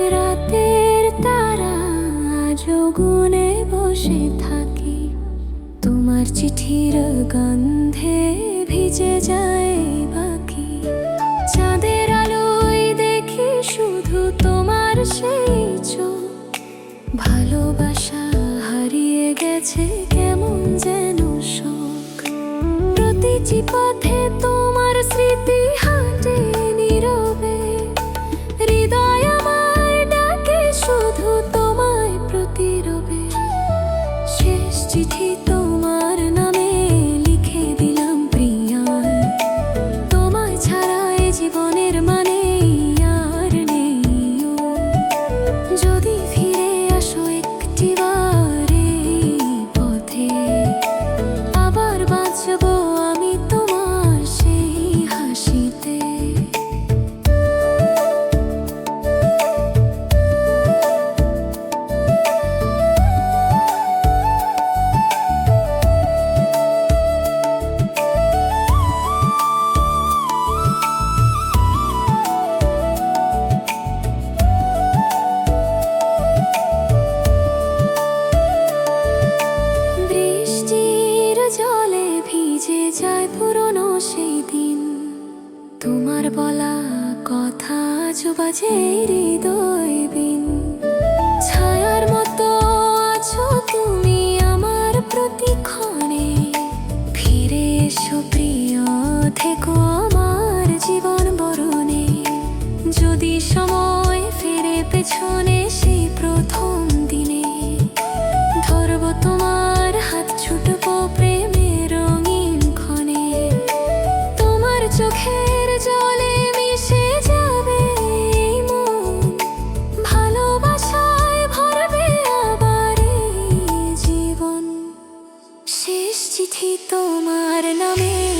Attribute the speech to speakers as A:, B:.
A: রাতের তারা যোগুনে বসে থাকি। তোমার চিঠির গন্ধে ভিজে যায় বাকি। চাঁদের আলোয় দেখি শুধু তোমার সেই চোখ। ভালোবাসা হারিয়ে গেছে কেমন যেন সব। যায় পুরনো সেই দিন। তোমার বলা কথা আজ বাজে হৃদয় বিন। ছায়ার মতো আছো তুমি আমার প্রতিক্ষণে। ফিরে এসো প্রিয়, থেকো আমার জীবন বরণে। যদি সময় ফিরে পেছনে তোমার নামে